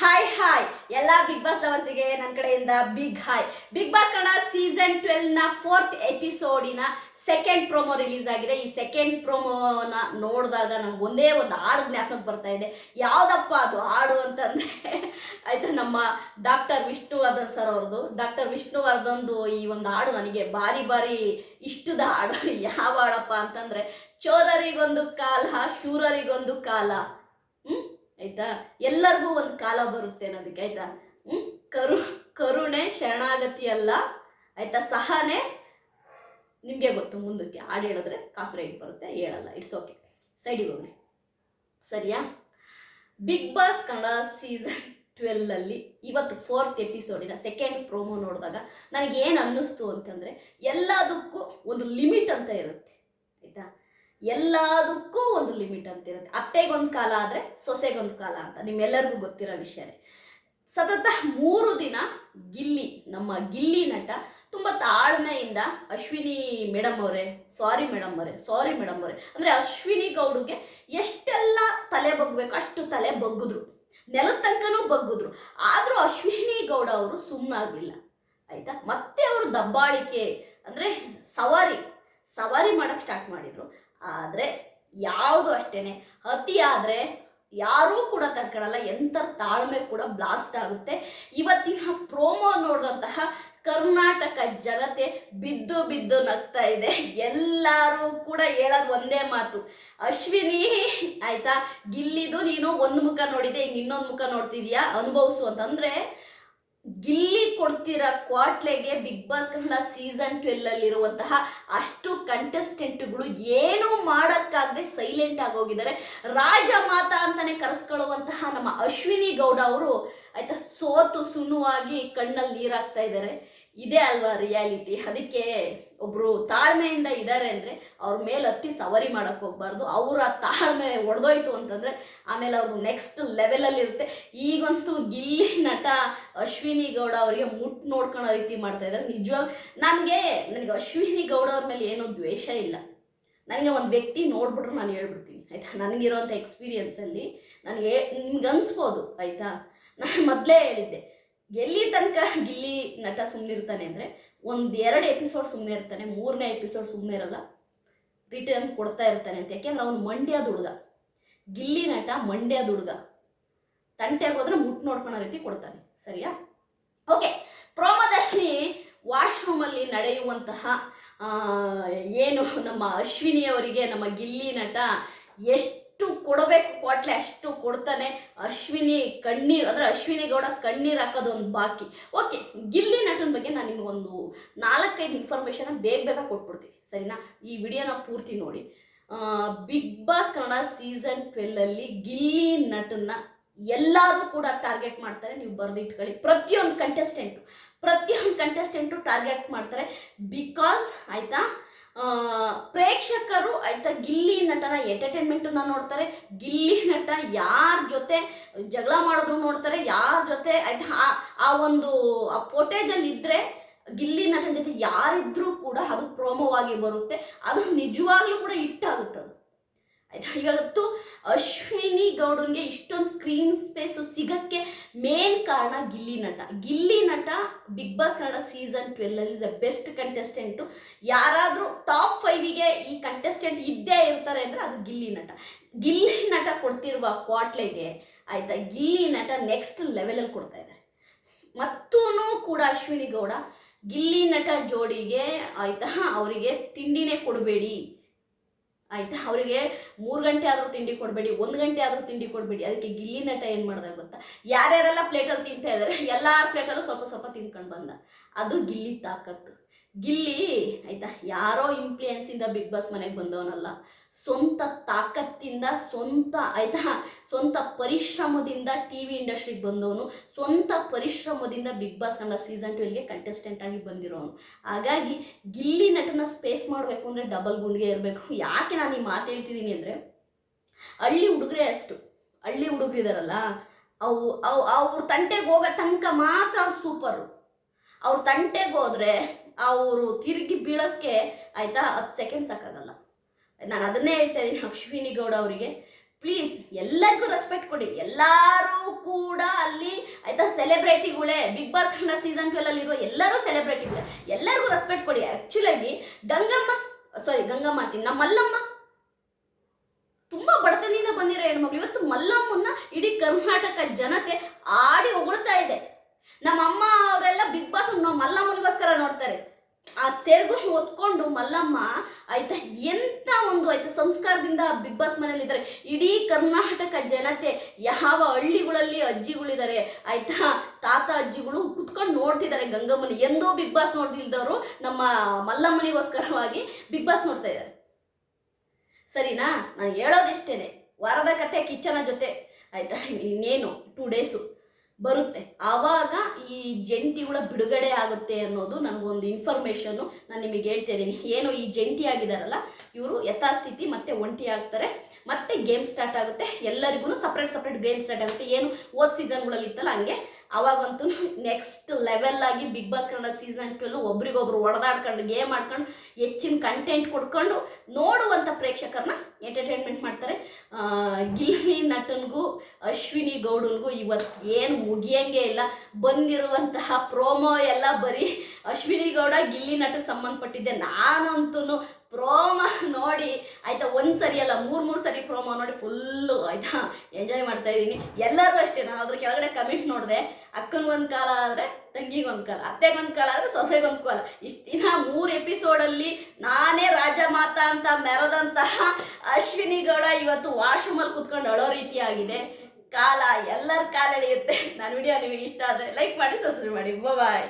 Hi hi ಎಲ್ಲ big boss ಲವರ್ಸಿಗೆ ನನ್ನ ಕಡೆಯಿಂದ Bigg hi Bigg Boss Kannada season ಟ್ವೆಲ್ನ fourth ಎಪಿಸೋಡಿನ ಸೆಕೆಂಡ್ ಪ್ರೋಮೋ ರಿಲೀಸ್ ಆಗಿದೆ. ಈ ಸೆಕೆಂಡ್ ಪ್ರೋಮೋನ ನೋಡಿದಾಗ ನಮ್ಗೆ ಒಂದೇ ಒಂದು ಹಾಡು ಜ್ಞಾಪನಕ್ಕೆ ಬರ್ತಾ ಇದೆ. ಯಾವುದಪ್ಪ ಅದು ಹಾಡು ಅಂತಂದ್ರೆ, ಆಯ್ತಾ, ನಮ್ಮ ಡಾಕ್ಟರ್ ವಿಷ್ಣುವರ್ಧನ್ ಸರ್ ಅವ್ರದ್ದು. ಡಾಕ್ಟರ್ ವಿಷ್ಣುವರ್ಧನ್ದು ಈ ಒಂದು ಹಾಡು ನನಗೆ ಬಾರಿ ಬಾರಿ ಇಷ್ಟದ ಹಾಡು. ಯಾವ ಹಾಡಪ್ಪ ಅಂತಂದ್ರೆ, ಚೋರರಿಗೊಂದು ಕಾಲ, ಶೂರರಿಗೊಂದು ಕಾಲ. ಆಯ್ತಾ? ಎಲ್ಲರಿಗೂ ಒಂದು ಕಾಲ ಬರುತ್ತೆ ಅನ್ನೋದಕ್ಕೆ, ಆಯ್ತಾ? ಹ್ಮ್? ಕರು, ಕರುಣೆ ಶರಣಾಗತಿ ಅಲ್ಲ, ಆಯ್ತಾ? ಸಹನೆ ನಿಮಗೆ ಗೊತ್ತು, ಮುಂದಕ್ಕೆ ಹಾಡು ಹೇಳಿದ್ರೆ ಕಾಪಿರೈಟ್ ಬರುತ್ತೆ, ಹೇಳಲ್ಲ ಇಟ್ಸ್ ಓಕೆ ಸೈಡಿಗೆ ಹೋಗ್ಲಿ. ಸರಿಯಾ? ಬಿಗ್ ಬಾಸ್ ಕನ್ನಡ ಸೀಸನ್ ಟ್ವೆಲ್ಲಲ್ಲಿ ಇವತ್ತು ಫೋರ್ತ್ ಎಪಿಸೋಡಿನ ಸೆಕೆಂಡ್ ಪ್ರೋಮೋ ನೋಡಿದಾಗ ನನಗೆ ಏನು ಅನ್ನಿಸ್ತು ಅಂತಂದರೆ ಎಲ್ಲದಕ್ಕೂ ಒಂದು ಲಿಮಿಟ್ ಅಂತ ಇರುತ್ತೆ, ಆಯಿತಾ? ಎಲ್ಲದಕ್ಕೂ ಒಂದು ಲಿಮಿಟ್ ಅಂತ ಇರುತ್ತೆ. ಅತ್ತೆಗೊಂದು ಕಾಲ ಆದರೆ ಸೊಸೆಗೊಂದು ಕಾಲ ಅಂತ. ನಿಮ್ಮೆಲ್ಲರಿಗೂ ಗೊತ್ತಿರೋ ವಿಷಯನೇ. ಸತತ ಮೂರು ದಿನ ಗಿಲ್ಲಿ, ನಮ್ಮ ಗಿಲ್ಲಿ ನಟ ತುಂಬ ತಾಳ್ಮೆಯಿಂದ ಅಶ್ವಿನಿ ಮೇಡಮ್ ಅವರೇ, ಸಾರಿ ಮೇಡಮ್ ಅವರೇ, ಸಾರಿ ಮೇಡಮ್ ಅವರೇ. ಅಂದರೆ ಅಶ್ವಿನಿ ಗೌಡಗೆ ಎಷ್ಟೆಲ್ಲ ತಲೆ ಬಗ್ಬೇಕು ಅಷ್ಟು ತಲೆ ಬಗ್ಗಿದ್ರು. ನೆಲದ ತನಕನೂ ಬಗ್ಗಿದ್ರು. ಆದರೂ ಅಶ್ವಿನಿ ಗೌಡ ಅವರು ಸುಮ್ಮನಾಗಲಿಲ್ಲ ಆಯಿತಾ? ಮತ್ತೆ ಅವರು ದಬ್ಬಾಳಿಕೆ, ಅಂದರೆ ಸವಾರಿ ಸವಾರಿ ಮಾಡೋಕ್ಕೆ ಸ್ಟಾರ್ಟ್ ಮಾಡಿದರು. ಆದರೆ ಯಾವುದು ಅಷ್ಟೇ ಅತಿ ಆದರೆ ಯಾರೂ ಕೂಡ ತಡ್ಕೊಳಲ್ಲ ಎಂಥ ತಾಳ್ಮೆ ಕೂಡ ಬ್ಲಾಸ್ಟ್ ಆಗುತ್ತೆ. ಇವತ್ತಿನ ಪ್ರೋಮೋ ನೋಡಿದಂತಹ ಕರ್ನಾಟಕ ಜನತೆ ಬಿದ್ದು ಬಿದ್ದು ನಗ್ತಾ ಇದೆ. ಎಲ್ಲರೂ ಕೂಡ ಹೇಳೋದು ಒಂದೇ ಮಾತು. ಅಶ್ವಿನಿ, ಆಯ್ತಾ? ಗಿಲ್ಲಿದು ನೀನು ಒಂದು ಮುಖ ನೋಡಿದೆ ಈಗ ಇನ್ನೊಂದು ಮುಖ ನೋಡ್ತಿದ್ಯಾ? ಅನುಭವಿಸು ಅಂತಂದ್ರೆ, ಗಿಲ್ಲಿ ಕೊಡ್ತಿರೋ ಕ್ವಾಟ್ಲೆಗೆ Bigg Boss Kannada season twelve ಅಲ್ಲಿರುವಂತಹ ಅಷ್ಟು ಕಂಟೆಸ್ಟೆಂಟ್ಗಳು ಏನೂ ಮಾಡೋಕ್ಕಾಗದೆ ಸೈಲೆಂಟ್ ಆಗೋಗಿದ್ದಾರೆ ರಾಜ ಮಾತಾ ಅಂತಾನೆ ಕರೆಸ್ಕೊಳ್ಳುವಂತಹ ನಮ್ಮ ಅಶ್ವಿನಿ ಗೌಡ ಅವರು ಆಯ್ತಾ ಸೋತು ಸುನುವಾಗಿ ಕಣ್ಣಲ್ಲಿ ನೀರಾಗ್ತಾ ಇದ್ದಾರೆ. ಇದೇ ಅಲ್ವಾ ರಿಯಾಲಿಟಿ ಅದಕ್ಕೆ ಒಬ್ರು ತಾಳ್ಮೆಯಿಂದ ಇದ್ದಾರೆ ಅಂದರೆ ಅವ್ರ ಮೇಲೆ ಹತ್ತಿ ಸವಾರಿ ಮಾಡಕ್ಕೆ ಹೋಗ್ಬಾರ್ದು. ಅವರ ತಾಳ್ಮೆ ಒಡೆದೋಯ್ತು ಅಂತಂದರೆ ಆಮೇಲೆ ಅವ್ರದ್ದು ನೆಕ್ಸ್ಟ್ ಲೆವೆಲಲ್ಲಿ ಇರುತ್ತೆ. ಈಗಂತೂ ಗಿಲ್ಲಿ ನಟ ಅಶ್ವಿನಿ ಗೌಡ ಅವರಿಗೆ ಮುಟ್ ನೋಡ್ಕೊಳ್ಳೋ ರೀತಿ ಮಾಡ್ತಾ ಇದ್ದಾರೆ. ನಿಜವಾಗ ನನಗೆ ನನಗೆ ಅಶ್ವಿನಿ ಗೌಡ ಅವ್ರ ಮೇಲೆ ಏನೂ ದ್ವೇಷ ಇಲ್ಲ. ನನಗೆ ಒಂದು ವ್ಯಕ್ತಿ ನೋಡ್ಬಿಟ್ರೆ ನಾನು ಹೇಳ್ಬಿಡ್ತೀನಿ, ಆಯಿತಾ? ನನಗಿರೋಂಥ ಎಕ್ಸ್ಪೀರಿಯನ್ಸಲ್ಲಿ ನನಗೆ ನಿಮ್ಗೆ ಅನಿಸ್ಬೋದು, ಆಯಿತಾ? ನಾನು ಮೊದಲೇ ಹೇಳಿದ್ದೆ, ಎಲ್ಲಿ ತನಕ ಗಿಲ್ಲಿ ನಟ ಸುಮ್ಮನೆ ಇರ್ತಾನೆ ಅಂದರೆ ಒಂದು ಎರಡು ಎಪಿಸೋಡ್ ಸುಮ್ಮನೆ ಇರ್ತಾನೆ, ಮೂರನೇ ಎಪಿಸೋಡ್ ಸುಮ್ಮನೆ ಇರಲ್ಲ ರಿಟರ್ನ್ ಕೊಡ್ತಾ ಇರ್ತಾನೆ ಅಂತ. ಯಾಕೆಂದ್ರೆ ಅವನು ಮಂಡ್ಯದ ಹುಡುಗ, ಗಿಲ್ಲಿ ನಟ ಮಂಡ್ಯದ ಹುಡುಗ, ತಂಟೆಗೆ ಹೋದ್ರೆ ಮುಟ್ಟು ನೋಡ್ಕೊಳೋ ರೀತಿ ಕೊಡ್ತಾನೆ, ಸರಿಯಾ? ಓಕೆ ಪ್ರೋಮೋದಲ್ಲಿ ವಾಶ್ರೂಮಲ್ಲಿ ನಡೆಯುವಂತಹ ಏನು ನಮ್ಮ ಅಶ್ವಿನಿ ಅವರಿಗೆ, ನಮ್ಮ ಗಿಲ್ಲಿ ನಟ ಎಷ್ಟು ಕೊಡಬೇಕು ಕೊಟ್ಲೆ ಅಷ್ಟು ಕೊಡ್ತಾನೆ. ಅಶ್ವಿನಿ ಕಣ್ಣೀರು, ಅಂದರೆ ಅಶ್ವಿನಿ ಗೌಡ ಕಣ್ಣೀರು ಹಾಕೋದು ಒಂದು ಬಾಕಿ. ಓಕೆ, ಗಿಲ್ಲಿ ನಟನ ಬಗ್ಗೆ ನಾನು ನಿಮಗೊಂದು ನಾಲ್ಕೈದು ಇನ್ಫಾರ್ಮೇಷನ್ ಬೇಗ ಬೇಗ ಕೊಟ್ಬಿಡ್ತೀನಿ. ಸರಿನಾ? ಈ ವಿಡಿಯೋನ ಪೂರ್ತಿ ನೋಡಿ. ಬಿಗ್ ಬಾಸ್ ಕನ್ನಡ ಸೀಸನ್ ಟ್ವೆಲ್ಲಲ್ಲಿ ಗಿಲ್ಲಿ ನಟನ್ನ ಎಲ್ಲರೂ ಕೂಡ ಟಾರ್ಗೆಟ್ ಮಾಡ್ತಾರೆ. ನೀವು ಬರೆದಿಟ್ಕೊಳ್ಳಿ. ಪ್ರತಿಯೊಂದು ಕಂಟೆಸ್ಟೆಂಟು ಪ್ರತಿಯೊಂದು ಕಂಟೆಸ್ಟೆಂಟು ಟಾರ್ಗೆಟ್ ಮಾಡ್ತಾರೆ. ಬಿಕಾಸ್ ಆಯಿತಾ ಪ್ರೇಕ್ಷಕರು ಆಯಿತಾ ಗಿಲ್ಲಿ ನಟನ ಎಂಟರ್ಟೈನ್ಮೆಂಟನ್ನ ನೋಡ್ತಾರೆ. ಗಿಲ್ಲಿ ನಟ ಯಾರ ಜೊತೆ ಜಗಳ ಮಾಡಿದ್ರು ನೋಡ್ತಾರೆ. ಯಾರ ಜೊತೆ ಆಯ್ತಾ, ಆ- ಒಂದು, ಆ ಫೋಟೇಜಲ್ಲಿ ಇದ್ದರೆ ಗಿಲ್ಲಿ ನಟನ ಜೊತೆ ಯಾರಿದ್ರೂ ಕೂಡ ಅದು ಪ್ರೋಮೋವಾಗಿ ಬರುತ್ತೆ. ಅದು ನಿಜವಾಗ್ಲೂ ಕೂಡ ಹಿಟ್ಟಾಗುತ್ತೆ ಅದು. ಆಯ್ತಾ? ಇವತ್ತು ಅಶ್ವಿನಿ ಗೌಡನ್ಗೆ ಇಷ್ಟೊಂದು ಸ್ಕ್ರೀನ್ ಸ್ಪೇಸು ಸಿಗಕ್ಕೆ ಮೇನ್ ಕಾರಣ ಗಿಲ್ಲಿ ನಟ. ಗಿಲ್ಲಿ ನಟ Big Boss Kannada season twelve ಅಲ್ಲಿ ದ ಬೆಸ್ಟ್ ಕಂಟೆಸ್ಟೆಂಟು ಯಾರಾದರೂ ಟಾಪ್ ಫೈವಿಗೆ ಈ ಕಂಟೆಸ್ಟೆಂಟ್ ಇದ್ದೇ ಇರ್ತಾರೆ ಅಂದರೆ ಅದು ಗಿಲ್ಲಿ ನಟ. ಗಿಲ್ಲಿ ನಟ ಕೊಡ್ತಿರುವ ಕ್ವಾಟ್ಲೆಗೆ ಆಯ್ತಾ, ಗಿಲ್ಲಿ ನಟ ನೆಕ್ಸ್ಟ್ ಲೆವೆಲಲ್ಲಿ ಕೊಡ್ತಾ ಇದ್ದಾರೆ. ಮತ್ತೂ ಕೂಡ ಅಶ್ವಿನಿ ಗೌಡ, ಗಿಲ್ಲಿ ನಟ ಜೋಡಿಗೆ ಆಯ್ತಾ, ಅವರಿಗೆ ತಿಂಡಿನೇ ಕೊಡಬೇಡಿ. ಆಯ್ತಾ? ಅವರಿಗೆ ಮೂರು ಗಂಟೆ ಆದರೂ ತಿಂಡಿ ಕೊಡಬೇಡಿ, ಒಂದು ಗಂಟೆ ಆದರೂ ತಿಂಡಿ ಕೊಡಬೇಡಿ. ಅದಕ್ಕೆ ಗಿಲ್ಲಿ ನಟ ಏನು ಮಾಡಿದಾಗ ಗೊತ್ತಾ? ಯಾರ್ಯಾರೆಲ್ಲ ಪ್ಲೇಟಲ್ಲಿ ತಿಂತಾ ಇದ್ದಾರೆ ಎಲ್ಲ ಪ್ಲೇಟಲ್ಲೂ ಸ್ವಲ್ಪ ಸ್ವಲ್ಪ ತಿನ್ಕೊಂಡು ಬಂದ. ಅದು ಗಿಲ್ಲಿ ತಾಕತ್ತು. ಗಿಲ್ಲಿ, ಆಯ್ತಾ? ಯಾರೋ ಇನ್ಫ್ಲೂಯೆನ್ಸಿಂದ ಬಿಗ್ ಬಾಸ್ ಮನೆಗೆ ಬಂದವನಲ್ಲ. ಸ್ವಂತ ತಾಕತ್ತಿಂದ, ಸ್ವಂತ, ಆಯ್ತಾ? ಸ್ವಂತ ಪರಿಶ್ರಮದಿಂದ ಟಿ ವಿ ಇಂಡಸ್ಟ್ರಿಗೆ ಬಂದವನು. ಸ್ವಂತ ಪರಿಶ್ರಮದಿಂದ ಬಿಗ್ ಬಾಸ್ ಕನ್ನಡ ಸೀಸನ್ ಟ್ವೆಲ್ಗೆ ಕಂಟೆಸ್ಟೆಂಟ್ ಆಗಿ ಬಂದಿರೋನು. ಹಾಗಾಗಿ ಗಿಲ್ಲಿ ನಟನ ಸ್ಪೇಸ್ ಮಾಡಬೇಕು ಅಂದರೆ ಡಬಲ್ ಗುಂಡಿಗೆ ಇರಬೇಕು. ಯಾಕೆ ನಾನು ಈ ಮಾತು ಹೇಳ್ತಿದ್ದೀನಿ ಅಂದರೆ, ಹಳ್ಳಿ ಹುಡುಗರೇ ಅಷ್ಟು. ಹಳ್ಳಿ ಹುಡುಗರಿದಾರಲ್ಲ, ಅವು ಅವು, ಅವ್ರ ತಂಟೆಗೆ ಹೋಗೋ ತನಕ ಮಾತ್ರ ಅವ್ರು ಸೂಪರು ಅವ್ರ ತಂಟೆಗೆ ಹೋದ್ರೆ ಅವರು ತಿರುಗಿ ಬೀಳೋಕ್ಕೆ ಆಯಿತಾ ಹತ್ತು ಸೆಕೆಂಡ್ ಸಾಕಾಗಲ್ಲ. ನಾನು ಅದನ್ನೇ ಹೇಳ್ತಾ ಇದ್ದೀನಿ ಅಶ್ವಿನಿ ಗೌಡ ಅವರಿಗೆ. ಪ್ಲೀಸ್ ಎಲ್ಲರಿಗೂ ರೆಸ್ಪೆಕ್ಟ್ ಕೊಡಿ. ಎಲ್ಲರೂ ಕೂಡ ಅಲ್ಲಿ ಆಯ್ತಾ ಸೆಲೆಬ್ರಿಟಿಗಳೇ Bigg Boss Kannada season twelve ಇರುವ ಎಲ್ಲರೂ ಸೆಲೆಬ್ರಿಟಿಗಳೇ ಎಲ್ಲರಿಗೂ ರೆಸ್ಪೆಕ್ಟ್ ಕೊಡಿ. ಆಕ್ಚುಲಾಗಿ ಗಂಗಮ್ಮ ಸಾರಿ ಗಂಗಮ್ಮ ಅಂತೀನಿ, ನಮ್ಮ ಮಲ್ಲಮ್ಮ. ತುಂಬಾ ಬಡತನದಿಂದ ಬಂದಿರೋ ಹೆಣ್ಮಕ್ಳು. ಇವತ್ತು ಮಲ್ಲಮ್ಮನ್ನ ಇಡೀ ಕರ್ನಾಟಕ ಜನತೆ ಆಡಿ ಹೊಗಳ್ತಾ ಇದೆ. ನಮ್ಮ ಅಮ್ಮ ಅವರೆಲ್ಲ ಬಿಗ್ ಬಾಸ್ ನಾವು ಮಲ್ಲಮ್ಮನಿಗೋಸ್ಕರ ನೋಡ್ತಾರೆ. ಆ ಸೆರ್ಗು ಹೊತ್ಕೊಂಡು ಮಲ್ಲಮ್ಮ ಆಯ್ತಾ ಎಂತ ಒಂದು ಆಯ್ತಾ ಸಂಸ್ಕಾರದಿಂದ ಬಿಗ್ ಬಾಸ್ ಮನೇಲಿ ಇದ್ದಾರೆ ಇಡೀ ಕರ್ನಾಟಕ ಜನತೆ ಯಾವ ಹಳ್ಳಿಗಳಲ್ಲಿ ಅಜ್ಜಿಗಳಿದ್ದಾರೆ ಆಯ್ತಾ ತಾತ ಅಜ್ಜಿಗಳು ಕುತ್ಕೊಂಡು ನೋಡ್ತಿದ್ದಾರೆ ಗಂಗಮ್ಮನ. ಎಂದೋ ಬಿಗ್ ಬಾಸ್ ನೋಡ್ದಿಲ್ದವರು ನಮ್ಮ ಮಲ್ಲಮ್ಮನಿಗೋಸ್ಕರವಾಗಿ ಬಿಗ್ ಬಾಸ್ ನೋಡ್ತಾ ಇದ್ದಾರೆ ಸರಿನಾ? ನಾನು ಹೇಳೋದಿಷ್ಟೇನೆ. ವಾರದ ಕತೆ ಕಿಚ್ಚನ ಜೊತೆ. ಆಯ್ತಾ ಇನ್ನೇನು? ಟೂ ಡೇಸು ಬರುತ್ತೆ. ಆವಾಗ ಈ ಜಂಟಿಗಳ ಬಿಡುಗಡೆ ಆಗುತ್ತೆ ಅನ್ನೋದು ನನಗೊಂದು ಇನ್ಫಾರ್ಮೇಷನ್ನು ನಾನು ನಿಮಗೆ ಹೇಳ್ತಾ ಇದ್ದೀನಿ. ಏನು ಈ ಜಂಟಿ ಆಗಿದಾರಲ್ಲ, ಇವರು ಯಥಾಸ್ಥಿತಿ ಮತ್ತೆ ಒಂಟಿ ಆಗ್ತಾರೆ. ಮತ್ತೆ ಗೇಮ್ ಸ್ಟಾರ್ಟ್ ಆಗುತ್ತೆ. ಎಲ್ಲರಿಗೂ ಸಪ್ರೇಟ್ ಸಪ್ರೇಟ್ ಗೇಮ್ ಸ್ಟಾರ್ಟ್ ಆಗುತ್ತೆ. ಏನು ಓದ್ ಸೀಸನ್ಗಳಲ್ಲಿ ಇತ್ತಲ್ಲ, ಹಂಗೆ. ಅವಾಗಂತೂ ನೆಕ್ಸ್ಟ್ ಲೆವೆಲ್ ಆಗಿ Bigg Boss Kannada season twelve ಒಬ್ರಿಗೊಬ್ರು ಹೊಡೆದಾಡ್ಕೊಂಡು ಗೇಮ್ ಆಡ್ಕೊಂಡು, ಹೆಚ್ಚಿನ ಕಂಟೆಂಟ್ ಕೊಡ್ಕೊಂಡು ನೋಡುವಂಥ ಪ್ರೇಕ್ಷಕರನ್ನ ಎಂಟರ್ಟೈನ್ಮೆಂಟ್ ಮಾಡ್ತಾರೆ. ಗಿಲ್ಲಿ ನಟನ್ಗೂ, ಅಶ್ವಿನಿ ಗೌಡನ್ಗೂ ಇವತ್ತು ಏನು ಮುಗಿಯಂಗೆ ಇಲ್ಲ. ಬಂದಿರುವಂತಹ ಪ್ರೋಮೋ ಎಲ್ಲ ಬರೀ ಅಶ್ವಿನಿ ಗೌಡ, ಗಿಲ್ಲಿ ನಟಕ್ಕೆ ಸಂಬಂಧಪಟ್ಟಿದ್ದೆ. ನಾನಂತೂ ಪ್ರೋಮ ನೋಡಿ ಆಯಿತಾ, ಒಂದು ಸರಿ ಅಲ್ಲ, ಮೂರು ಮೂರು ಸರಿ ಪ್ರೋಮೋ ನೋಡಿ ಫುಲ್ಲು ಆಯಿತಾ ಎಂಜಾಯ್ ಮಾಡ್ತಾ ಇದ್ದೀನಿ. ಎಲ್ಲರೂ ಅಷ್ಟೇ, ನಾನು ಅದ್ರ ಕೆಳಗಡೆ ಕಮೆಂಟ್ ನೋಡಿದೆ. ಅಕ್ಕನಿಗೊಂದು ಕಾಲ ಆದರೆ ತಂಗಿಗೊಂದು ಕಾಲ ಅತ್ತೆಗೊಂದು ಕಾಲ ಆದರೆ ಸೊಸೆಗೊಂದು ಕಾಲ. ಇಷ್ಟು ದಿನ ಮೂರು ಎಪಿಸೋಡಲ್ಲಿ ನಾನೇ ಅಂತ ಮೆರೆದಂತಹ ಅಶ್ವಿನಿ ಗೌಡ ಇವತ್ತು ವಾಶ್ರೂಮಲ್ಲಿ ಕುತ್ಕೊಂಡು ಅಳೋ ರೀತಿ ಆಗಿದೆ ಕಾಲ ಎಲ್ಲರ ಕಾಲ ಎಳೆಯುತ್ತೆ ನನ್ನ ವಿಡಿಯೋ ನಿಮಗೆ ಇಷ್ಟ ಆದರೆ ಲೈಕ್ ಮಾಡಿ ಸಬ್ಸ್ಕ್ರೈಬ್ ಮಾಡಿ. ಬಾಯ್